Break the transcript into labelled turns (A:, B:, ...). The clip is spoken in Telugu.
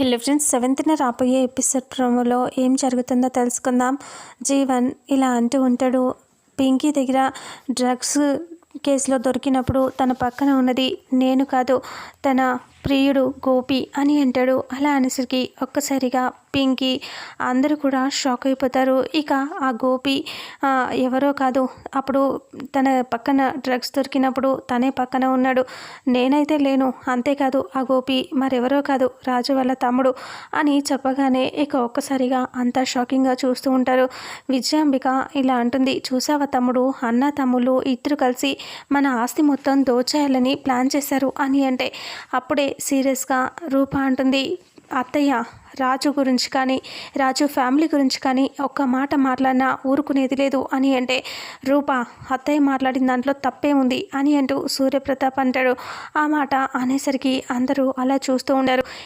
A: హెల్లో ఫ్రెండ్స్ సెవెంత్న రాబోయే ఎపిసోడ్ ప్రోమోలో ఏం జరుగుతుందో తెలుసుకుందాం. జీవన్ ఇలా అంటూ ఉంటాడు పింకీ దగ్గర డ్రగ్స్ కేసులో దొరికినప్పుడు తన పక్కన ఉన్నది నేను కాదు తన ప్రియుడు గోపి అని అంటాడు. అలా అనేసరికి ఒక్కసారిగా పింకీ అందరూ కూడా షాక్ అయిపోతారు. ఇక ఆ గోపి ఎవరో కాదు. అప్పుడు తన పక్కన డ్రగ్స్ దొరికినప్పుడు తనే పక్కన ఉన్నాడు. నేనైతే లేను. అంతేకాదు ఆ గోపి మరెవరో కాదు. రాజు వాళ్ళ తమ్ముడు అని చెప్పగానే ఇక ఒక్కసారిగా అంతా షాకింగ్గా చూస్తూ ఉంటారు. విజయాంబిక ఇలా అంటుంది. చూసావా తమ్ముడు? అన్న తమ్ముళ్ళు ఇద్దరు కలిసి మన ఆస్తి మొత్తం దోచేయాలని ప్లాన్ చేశారు అని అంటే అప్పుడే సీరియస్గా రూప అంటుంది. అత్తయ్య రాజు గురించి కానీ రాజు ఫ్యామిలీ గురించి కానీ ఒక్క మాట మాట్లాడినా ఊరుకునేది లేదు అని అంటే రూప అత్తయ్య మాట్లాడిన దాంట్లో తప్పే ఉంది అని అంటూ సూర్యప్రతాప్ అంటాడు. ఆ మాట అనేసరికి అందరూ అలా చూస్తూ ఉండరు